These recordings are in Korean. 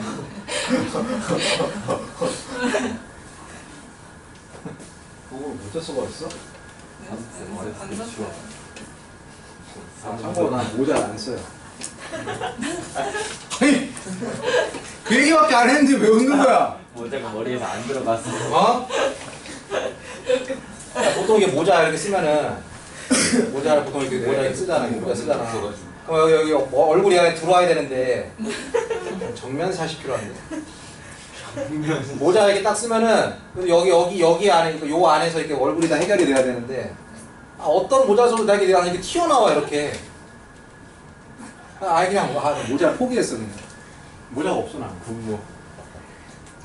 그거 모자 쓰고 왔어? 안 샀어요. 아, 참고로 난 모자를 안 써요. 아니, 그 얘기밖에 안 했는데 왜 웃는 거야? 모자가 머리에서 안 들어갔어. 어? 보통 이게 모자 이렇게 쓰면은 모자를 보통 이렇게 모자 이렇게 쓰잖아, 모자 쓰잖아. 그럼 여기 여기 뭐 얼굴이 안에 들어와야 되는데 정면 샷이 필요한데. 모자 이렇게 딱 쓰면은 여기 여기 여기 안에 그요 안에서 이렇게 얼굴이 다 해결이 돼야 되는데 아, 어떤 모자 써도 다 이렇게 내가 이렇게 튀어나와 이렇게. 아 그냥 아, 모자 포기했어 그냥. 모자가 없어 나. 군모.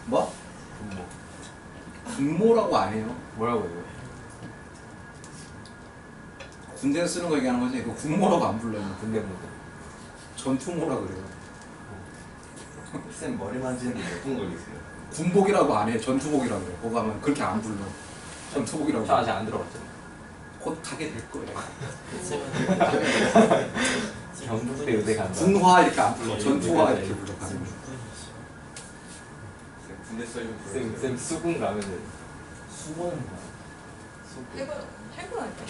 뭐? 군모. 군모라고 안 해요. 뭐라고 해요? 군대 쓰는 거 얘기하는 거지. 그 군모라고 안 불러요. 군대 모자. 전투모라 그래요. 쌤 머리 만지는 게 몇 분 걸리세요? 군복이라고 안 해. 전투복이라고 그래. 거기 가면 그렇게 안 불러. 전투복이라고. 저 아직 안 들어갔잖아. 곧 하게 될 거예요. 경북대 의대 간다. 군화 이렇게 안 불러. 전투화 이렇게 불러. 군대 썰면 쌤, 쌤 수군 가면은 수고는 뭐야? 아닐까?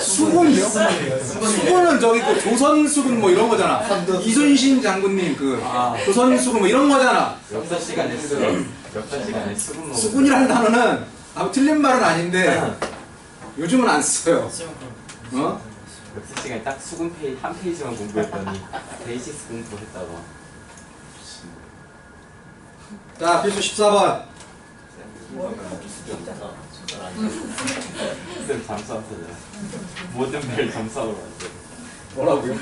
수군이요? 수군은 저기 그 조선 수군 뭐 이런 거잖아. 이순신 장군님 그 아. 조선 수군 뭐 이런 거잖아. 역사 시간에 수군. 역사 시간에 수군 먹는 수군이라는 단어는 아무 틀린 말은 아닌데 요즘은 안 써요. 어? 역사 시간에 딱 수군 페이지 한 페이지만 공부했더니 베이시스 공부했다가 자, 필수 14번. 쌤 잠수함서잖아. 모든 배를 잠수함으로 만들어. 뭐라고요?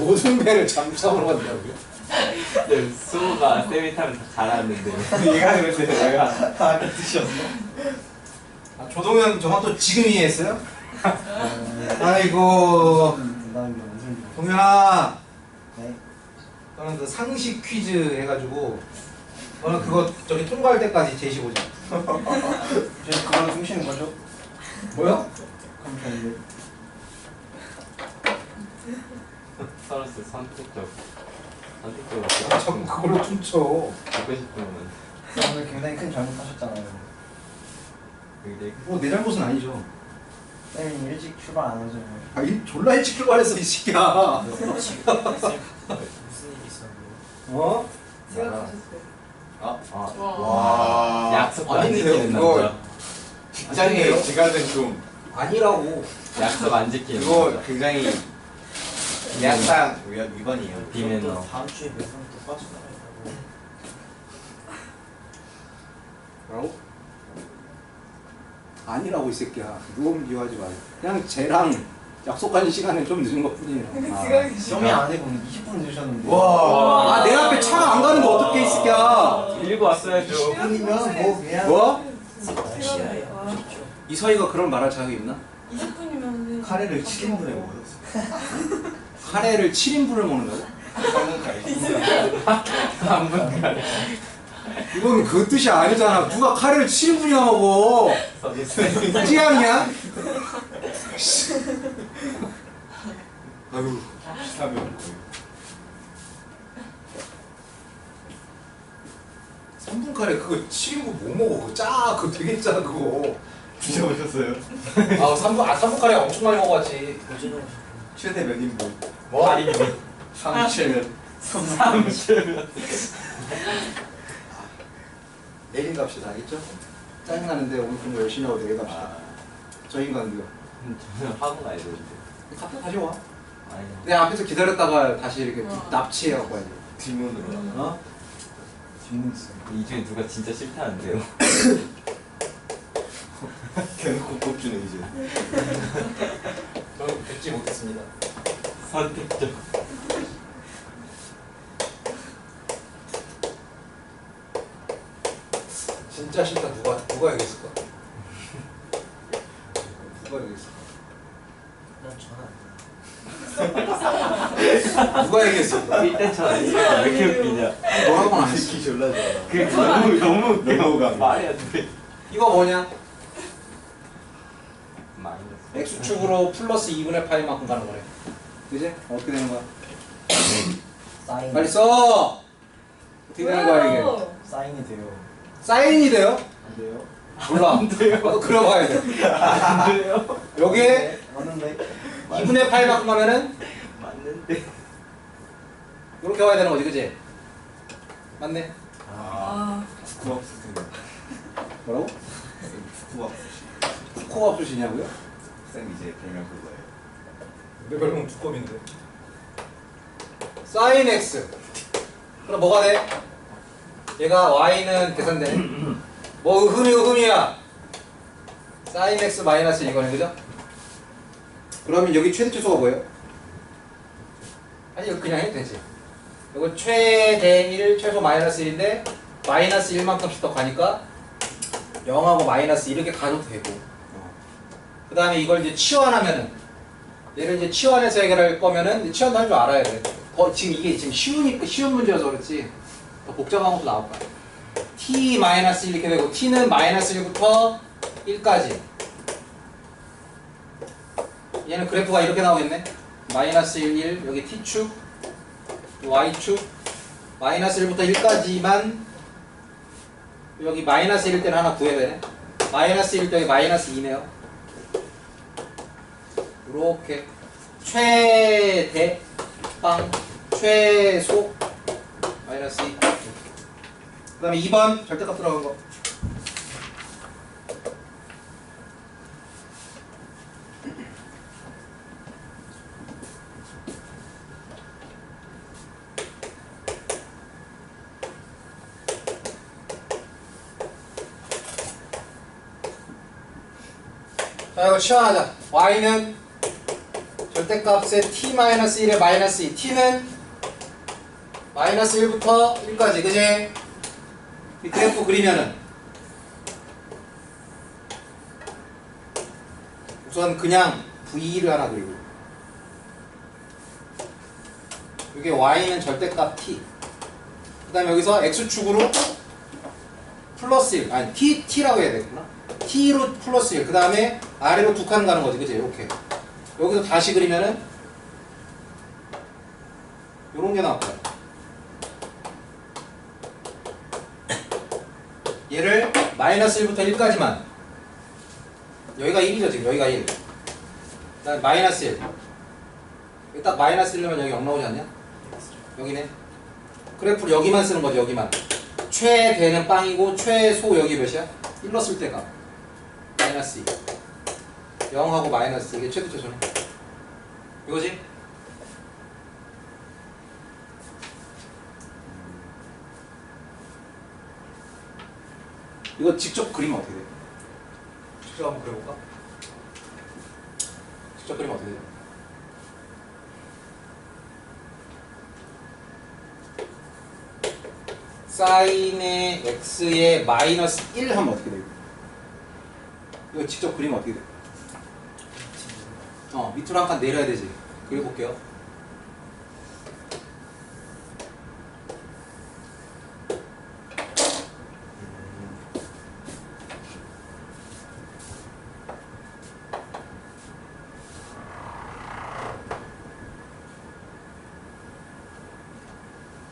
모든 배를 잠수함으로 간다고요? 쌤 수호가 쌤이 타면 다 가라앉는데 얘가 그랬는데 내가 다그 뜻이었어? 아, 조동현 저건 또 지금 이해했어요? 아이고 동현아 네. 너는 그 상식 퀴즈 해가지고 너는 그거 저기 통과할 때까지 제시 보자 저 그만 숨쉬는 거죠? 그럼 되는데 서로스 선택적. 선택적으로 아, 자꾸 그걸로 춤춰. 듣고 싶으면 오늘 굉장히 큰 잘못하셨잖아요. 굉장히 뭐 내 잘못은 아니죠. 쌤이 일찍 출발 안 하죠. 아, 이 졸라 일찍 출발했어 이 새끼야. 무슨 일이 있었는데? 어? 생각하셨어요? 아, 와. 약속 안 아닌데요, 지키는. 남자. 아니에요. 지가든 좀 아니라고. 약속 안 지키는 그거 남자. 굉장히 약상 위반이에요. 비매너 다음 주에 몇 사람 또 빠져나가려고. 뭐라고? 아니라고 이 새끼야. 누움 비유하지 마 그냥 쟤랑 약속한 시간에 좀 늦은 것 뿐이에요 아. 점이 안 되고 20분 늦으셨는데 와. 아, 내 앞에 차가 안 가는데 어떻게 이 새끼야. 읽고 왔어야죠 20분이면 뭐 그냥 뭐? 와. 이서희가 그런 말할 자격이 있나? 20분이면 카레를 7인분에 먹었어 카레를 7인분을 먹는다고? 한분간 이건 그 뜻이 아니잖아. 누가 카레를 7인분이나 먹어? 찌양이야? 아유. 비슷하면 3분 카레 그거 7인분 못 먹어. 그거 짜. 그거 되게 짜 그거. 드셔보셨어요? 아 3분 아 3분 카레 엄청 많이 먹어봤지. 최대 몇 인분? 뭐? 37면 37면 내일 갑시다. 알겠죠? 짜증나는데 오늘 공부 열심히 하고 내일 갑시다. 저 인간도요. 저는 학원 가야 되는데 카페 다시 와. 아니 내 앞에서 기다렸다가 다시 이렇게 와. 납치해갖고 와야지. 뒷문으로 어? 뒷문 있어 이 중에 누가 진짜 싫다는데요 대놓고 꼽주네 이제 저는 듣지 못했습니다. 선택적 진짜 싫다 누가 누가 얘기했을까? 누가 얘기했을까? 난 전화 안 누가 얘기했을까? 일대처럼 왜 이렇게 웃기냐 뭐라고는 안 했어. 졸라 좋아 그게 너무 너무 웃겨. 말이 안돼 이거 뭐냐? 마이너스 x축으로 플러스 2분의 파이만큼 가는 거래. 그지? 어떻게 되는 거야? 사인 빨리 써. 어떻게 되는 거야 이게? 사인이 돼요. 사인이 돼요? 안 돼요? 몰라. 안 돼요. 나도 그려봐야 돼. 안 돼요. 여기에 맞는데 2분의 8 만큼 하면은 맞는데. 이렇게 와야 되는 거지, 그지? 맞네. 아, 국밥수 쌤. 뭐라고? 국밥수 코가 없으시냐고요? 쌤 이제 별명 그거예요. 내 별명 두꺼비인데. 사인 x. 그럼 뭐가 돼? 얘가 y는 계산되네. 뭐 흠이 흠이야. 사인 x 마이너스 이거네, 그죠? 그러면 여기 최대 최소가 뭐예요? 아니 이거 그냥 해도 되지. 이거 최대 1, 최소 마이너스 1인데 마이너스 1만큼씩 더 가니까 0하고 마이너스 이렇게 가도 되고. 그 다음에 이걸 이제 치환하면은 얘를 이제 치환해서 해결할 거면은 치환도 할 줄 알아야 돼. 더 지금 이게 지금 쉬우니까 쉬운 문제여서 그렇지. 더 복잡한 것도 나올 거야. t 마이너스 1 이렇게 되고 t는 마이너스 1부터 1까지. 얘는 그래프가 이렇게 나오겠네. 마이너스 1, 1 여기 t축, y축, 마이너스 1부터 1까지만 여기 마이너스 1일 때는 하나 구해야 되네. 마이너스 1일 때 마이너스 2네요. 이렇게 최대 빵 최소 마이너스 2 그 다음에 2번 절대값 들어간 거 자 이거 치환하자 y는 절대값의 t-1의 마이너스 2 t는 마이너스 1부터 1까지 그지? 이 그래프 그리면은 우선 그냥 v를 하나 그리고. 이게 y는 절대값 t. 그 다음에 여기서 x축으로 플러스 1 아니 t, t라고 해야 되겠구나. t로 플러스 1그 다음에 아래로 두 칸 가는 거지 그지? 이렇게 여기서 다시 그리면은 요런 게 나올 거야. 얘를 마이너스 1부터 1까지만. 여기가 1이죠 지금. 여기가 1 그다음에 마이너스 1 여기 딱 마이너스 1넣으면 여기 0 나오지 않냐? 여기네. 그래프를 여기만 쓰는 거죠 여기만. 최대는 빵이고 최소 여기 몇이야? 1 넣었을 때가. 마이너스 2 0하고 마이너스 이게 최대 최소네 이거지? 이거 직접 그리면 어떻게 돼? 직접 한번 그려볼까? 직접 그리면 어떻게 돼? 사인의 x의 마이너스 1 하면 어떻게 돼? 이거 직접 그리면 어떻게 돼? 어, 밑으로 한 칸 내려야 되지. 그려볼게요.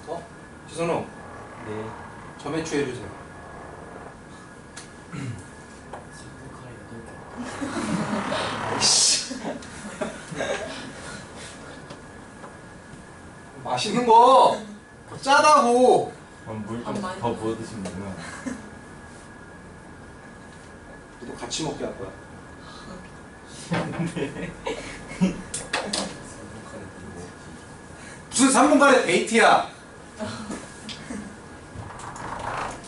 어? 지선우, 네. 점액추 해주세요. 거 짜다고 물좀 많이 더 부어 드시면 되나? 또 같이 먹게 할 거야. 무슨 3분간의 데이트야?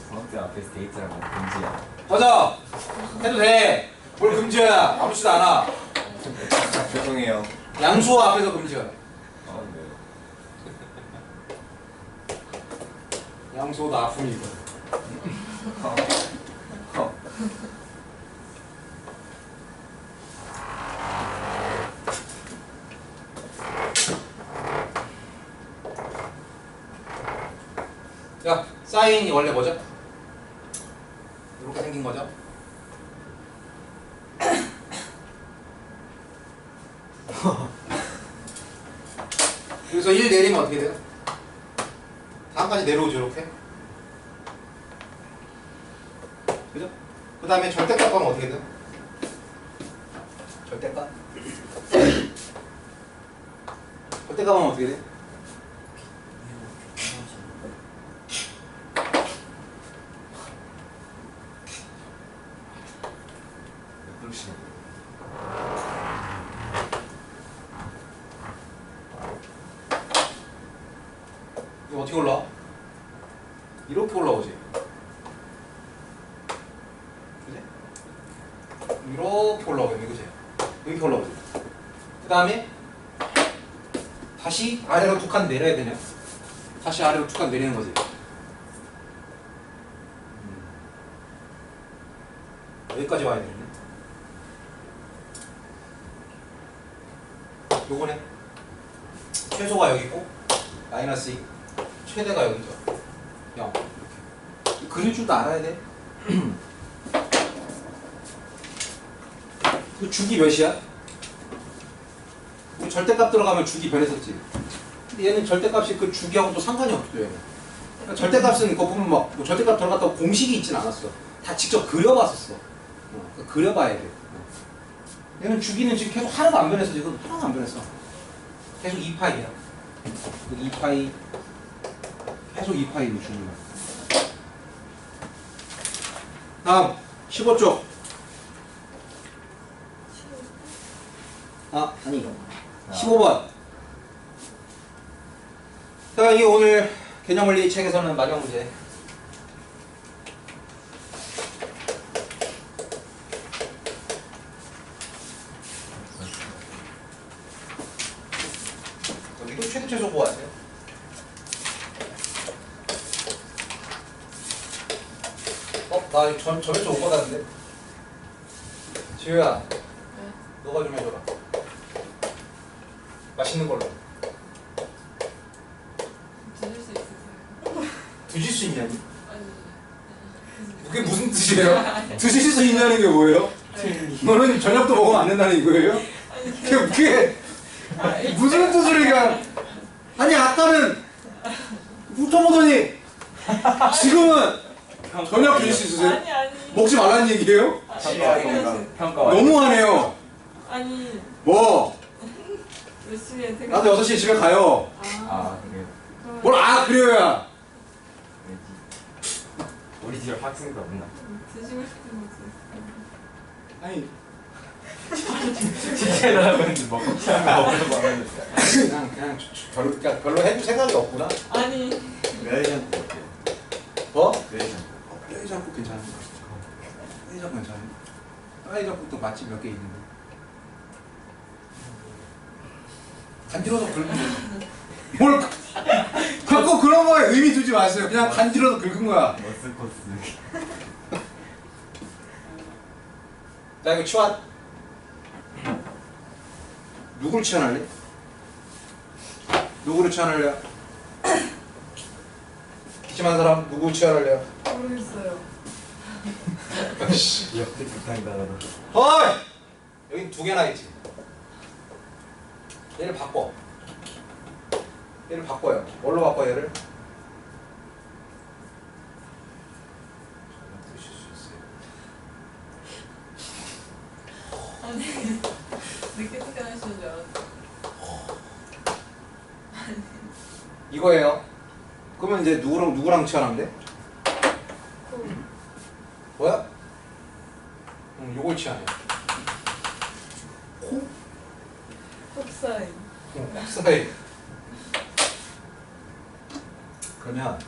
성학대 앞에서 데이트하고 금지야. 가자. 해도 돼. 뭘 금지야? 아무렇지도 않아. 죄송해요. 양수호 앞에서 금지야. 아 네. 양수호도 아픔이고. 야, 사인이 원래 뭐죠? 이렇게 생긴 거죠? 그래서 1 내리면 어떻게 돼요? 3까지 내려오죠 이렇게 그죠? 그 다음에 절대값 하면 어떻게 돼? 절대값 절대값 하면 어떻게 돼? 그러시네. 이거 어떻게 올라와? 이렇게 올라오지. 그지? 이렇게 올라오겠네, 그지? 이렇게 올라오지. 그 다음에 다시 아래로 두 칸 내려야 되냐? 다시 아래로 두 칸 내리는 거지. 음. 여기까지 와야 되는데. 요거네. 최소가 여기 있고 마이너스 2 최대가 여기죠 0 이렇게 그릴 줄도 알아야 돼. 그 주기 몇이야? 우리 절대값 들어가면 주기 변했었지. 근데 얘는 절대값이 그 주기하고 또 상관이 없죠 얘는 그러니까 절대값은 그거 보면 막 뭐 절대값 들어갔다고 공식이 있진 않았어. 다 직접 그려봤었어. 어, 그러니까 그려봐야 돼. 어. 얘는 주기는 지금 계속 하나도 안 변했어 지금 하나도 안 변했어 계속 2파이야. 그 2파이 계속 2파이로 주는 거야. 다음 15쪽. 아 아니 15번. 자 이게 오늘 개념원리 책에서는 마지막 문제. 어, 이거 최대 최소 뭐 아세요? 어? 나 전, 전에 좀못 받았는데? 지효야 너가 좀 해줘라 맛있는 걸로 드실 수 있으세요? 드실 수 있냐니? 아니. 그게 무슨 뜻이에요? 드실 수 있냐는 게 뭐예요? 너는 저녁도 먹으면 안 된다는 이거예요? 아니, 그게, 그게 무슨 뜻으로 얘기하 아니 아까는 훑어보더니 지금은 저녁 드실 수 있으세요? 아니 아니. 먹지 말라는 얘기예요? 아니, 시야 아니, 건강. 평가 완료. 너무하네요 아니 뭐? 몇 시에 퇴근? 나도 6시에 집에 가요 아. 아 그래요. 그러면 뭘 아 그래요야 왜지? 우리 집에 학생들 없나? 드시고 싶은 거 있어요? 아니 진짜 했는데 먹고 싶은 거 없는 거 하면 그냥 그냥 저- 저- 별로, 그러니까 별로 해줄 생각이 없구나 아니. 레이전드 어때요? 뭐? 레이전 드. 해장국 괜찮은 거 해장국 괜찮은 거 해장국도 맛집 몇 개 있는데 간지러서 긁은 거. 뭘 자꾸 그런 거에 의미 두지 마세요 그냥 간지러서 긁은 거야 머스 코스. 자 이거 치환 누구를 치환할래? 누구를 치환할래 요? 기침한 사람 누구 치환할래요? 모르겠어요. 역대 극단이다 나도. 어이! 여기 두 개나 있지. 얘를 바꿔. 얘를 바꿔요. 뭘로 바꿔 얘를? 드실 수 있어요. 아니. 늦게 퇴근하시는 줄 알았어. 이거예요. 그러면 이제 누구랑 누구랑 치환하면 돼? 코. 뭐야? 응, 요걸 치환해. 코? 컵사인. 응, 사이. 그러면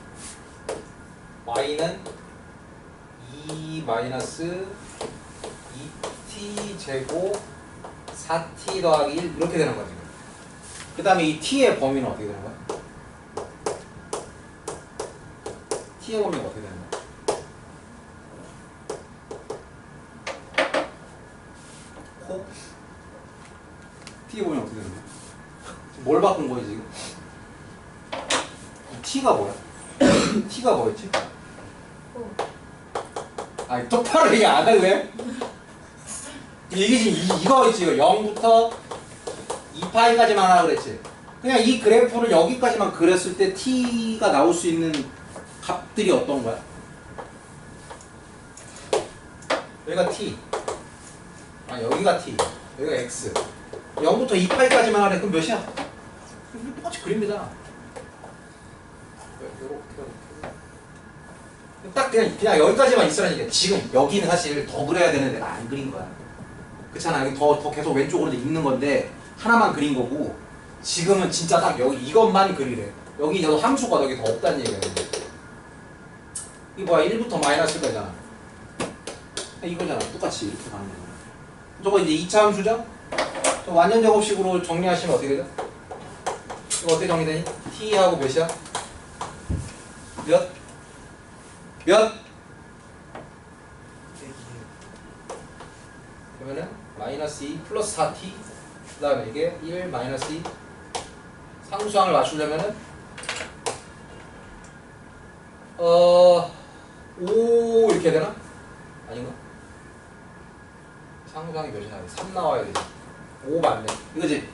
y는 2 마이너스 2t 제곱 4t 더하기 1 이렇게 되는 거지. 그 다음에 이 t의 범위는 어떻게 되는 거야? T의 범위가 어떻게 거야? 코? t의 범위가 어떻게? 지금 뭘 바꾼 거지 지금? t가 뭐야? t가 뭐였지? 코. 아니 똑바로 얘기 안 할래? 이게 지금 이, 이거 있지 이거 0부터 2파이까지만 하라 그랬지 그냥 이 그래프를 여기까지만 그렸을 때 t가 나올 수 있는 값들이 어떤 거야? 여기가 t. 아 여기가 t. 여기가 x. 0부터 2파이까지만 하래. 그럼 몇이야? 똑같이 요렇게 딱 그냥 그냥 여기까지만 얘기야 지금 여기는 사실 더 그려야 되는데 내가 안 그린 거야. 그렇잖아. 여기 더, 더 계속 왼쪽으로 있는 건데 하나만 그린 거고 지금은 진짜 딱 여기 이것만 그리래. 여기 저 함수가 여기 더 없다는 얘기야 이거 뭐야 1부터 마이너스까지잖아 이거잖아 똑같이 이렇게 가는 거야 저거 이제 2차 함수죠? 저 완전 제곱식으로 정리하시면 어떻게 되죠? 이거 어떻게 정리되니? t하고 몇이야? 몇? 몇? 그러면은 마이너스 2 플러스 4t 그 다음에 이게 1 마이너스 2 상수항을 맞추려면은 어... 5 이렇게 되나? 아닌가? 상수항이 몇이냐? 3 나와야 되지 5 맞네 이거지?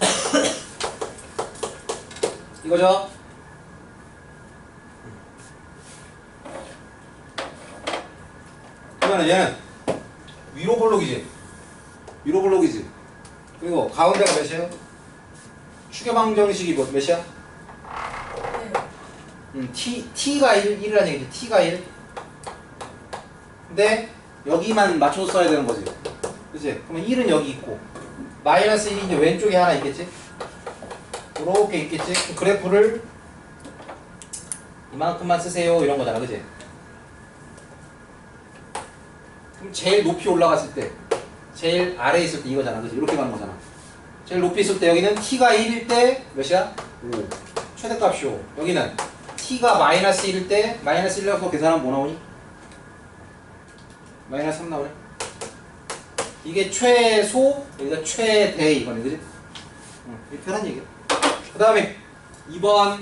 이거죠? 그러면 얘는 위로 볼록이지? 위로 볼록이지? 그리고 가운데가 몇이에요? 추계방정식이 뭐, 몇이야? 네. 음, t, t가 1, 1이라는 얘기지 t가 1 근데 여기만 맞춰서 써야 되는 거지 그치? 그러면 1은 여기 있고 마이너스 1이 이제 왼쪽에 하나 있겠지? 이렇게 있겠지? 그래프를 이만큼만 쓰세요 이런 거잖아 그치? 그럼 제일 높이 올라갔을 때 제일 아래에 있을 때 이거잖아 그치? 이렇게 가는 거잖아 제일 높이 있을 때 여기는 t가 1일 때 몇이야? 5 최대값이 5 여기는 t가 마이너스 1일 때 마이너스 1 넣어서 계산하면 뭐 나오니? 마이너스 3 나오네 이게 최소 여기가 최대 이거네 그지? 응, 이렇게 하는 얘기야 그 다음에 2번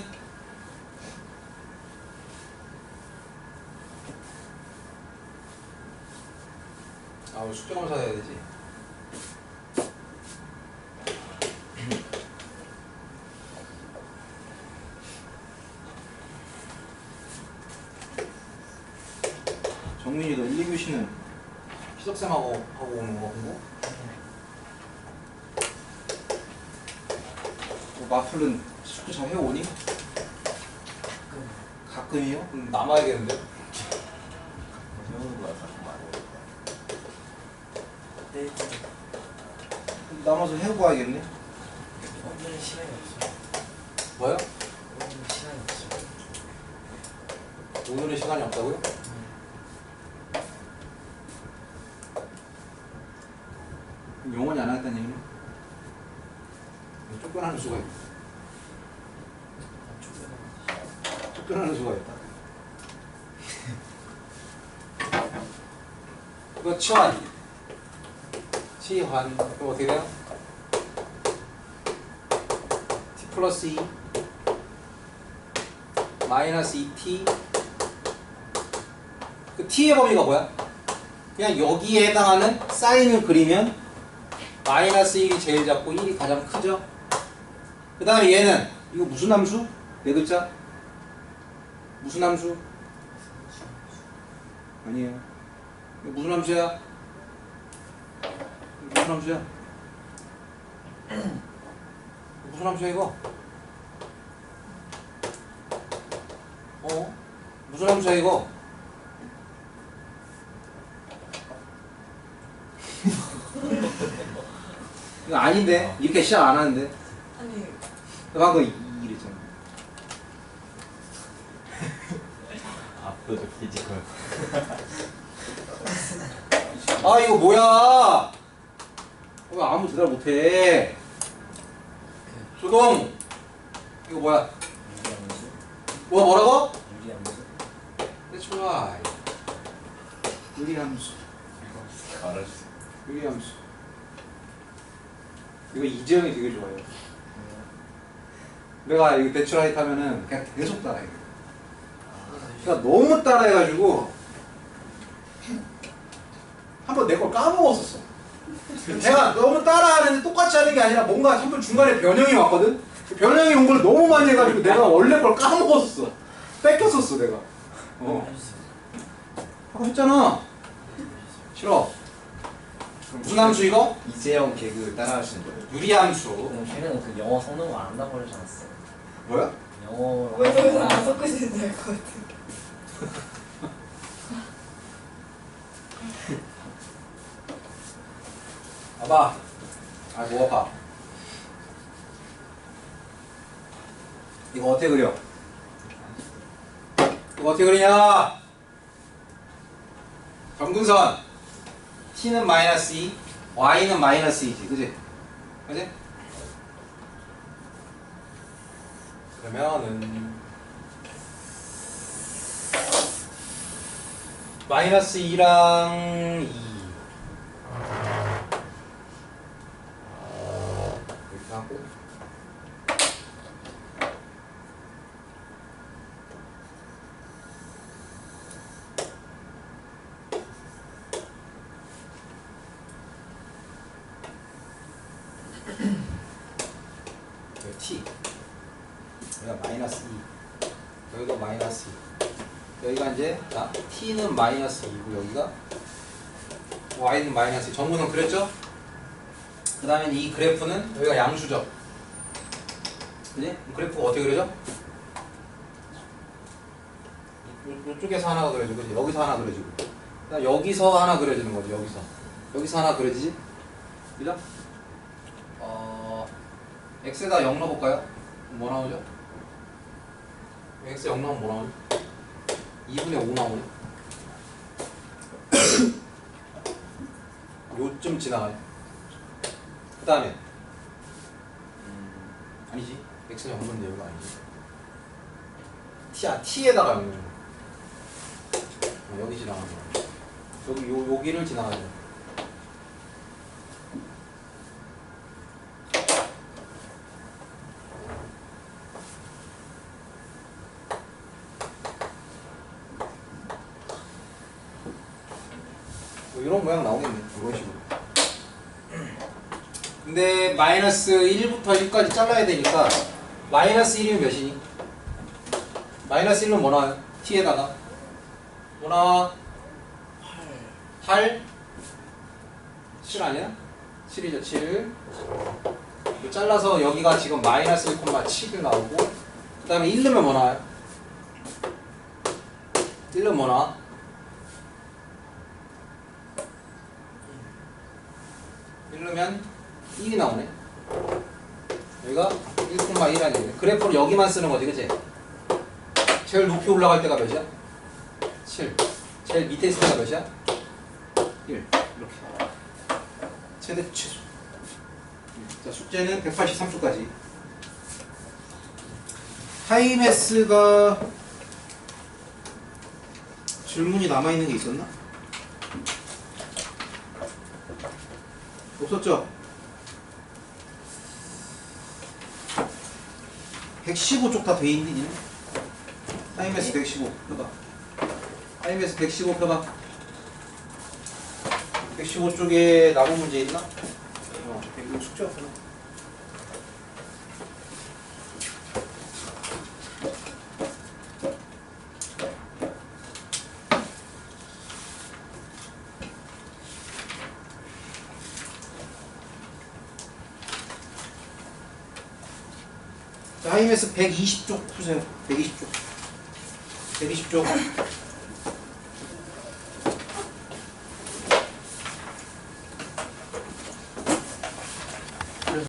아 우리 숙제검사 해야 되지 정민이 너 1, 2교시는 희석쌤하고 하고 오는 거 공부? 뭐 마플은 숙제 잘 해오니? 가끔이요? 그럼 남아야겠는데? 거야. 네. 그럼 남아서 해오고 와야겠네? 오늘은 시간이 없어. 뭐요? 오늘은 시간이 없어. 오늘은 시간이 없다고요? 그럼 영원히 안 하겠다는 얘기네? 쫓겨나는 수가 있다 쫓겨나는 수가 있다 이거 치환 치환 그럼 어떻게 돼요? t 플러스 2 마이너스 2t 그 t의 범위가 뭐야? 그냥 여기에 해당하는 사인을 그리면 마이너스 1이 제일 작고 1이 가장 크죠? 그 다음에 얘는 이거 무슨 함수? 네 글자? 무슨 함수? 아니에요 무슨 함수야? 무슨 함수야? 무슨 함수야 이거? 어? 무슨 함수야 이거? 이거 아닌데 이렇게 시작 안 하는데 아니 한거 이랬잖아 압도적 피지컬. 아 이거 뭐야 왜 아무 대답 못해 조동 이거 뭐야. 뭐 뭐라고? 유리함수. That's right 유리함수 알아주세요. 유리함수 이거 이재영이 되게 좋아해요 내가 이거 대출라이트 하면은 그냥 계속 따라해 그러니까 너무 따라해가지고 한번 내 걸 까먹었었어 내가 너무 따라하는데 똑같이 하는 게 아니라 뭔가 한번 중간에 변형이 왔거든? 그 변형이 온 걸 너무 많이 해가지고 내가 원래 걸 까먹었어. 뺏겼었어, 내가. 어. 아까 했잖아. 싫어. 무슨 함수 이거? 이재영 개그 따라하시는 거예요? 유리함수. 그럼 걔는 그 영어 성능을 안 한다고 그러지 않았어요? 뭐야? 영어로 왜 저기서 안 섞으시는지 알것 같아. 봐봐. 아, 뭐 봐. 이거 어떻게 그려? 이거 어떻게 그리냐? 점근선. T는 마이너스 2, y는 마이너스 2지, 그지? 그지? 그러면은 마이너스 2랑 2 이렇게 하고 여기 t 여기가 마이너스 2 여기도 마이너스 2 여기가 이제 자 t는 마이너스 2고 여기가 y는 마이너스 2 전부는 그랬죠? 그 다음에 이 그래프는 여기가 양수죠. 그지? 그래프가 어떻게 그려져? 이- 이쪽에서 하나가 그려지고 그지? 여기서 하나 그려지고 그다음 여기서 하나 그려지는 거지 여기서 여기서 하나 그려지지? 그죠? 어... x에다 0 넣어볼까요? 뭐 나오죠? x에 0 넣으면 뭐 나오죠? 2분의 5 나오네. 요쯤 지나가네 그 다음에. 음, 아니지. X는 0인데 여기가 아니지? T, 아, t에다가 0 넣는 거 어, 여기 지나가는 거. 여기 요, 여기를 지나가야 돼 뭐 이런 모양 나오겠네 이런 식으로 근데 마이너스 1부터 1까지 잘라야 되니까 마이너스 1이면 몇이니? 마이너스 1은 뭐 나와요? t에다가 뭐 나와? 8 7 아니야? 7이죠 7 이거 잘라서 여기가 지금 마이너스 1,7이 나오고 그 다음에 1 넣으면 뭐 나와요? 1 넣으면 뭐 나와? 1 넣으면 1이 나오네 여기가 1,1 아니네 그래프를 여기만 쓰는 거지 그치? 제일 높이 올라갈 때가 몇이야? 7 제일 밑에 있을 때가 몇이야? 1 이렇게 최대 최소 자 숙제는 183초까지 타임에스가 질문이 남아있는 게 있었나? 없었죠? 115쪽 다 돼 있니? 타임에스 115 펴봐. 타임에스 115 펴봐. 115쪽에 남은 문제 있나? 어, 이거 숙제 없구나 자, 하이메스 120쪽 푸세요. 120쪽. 120쪽.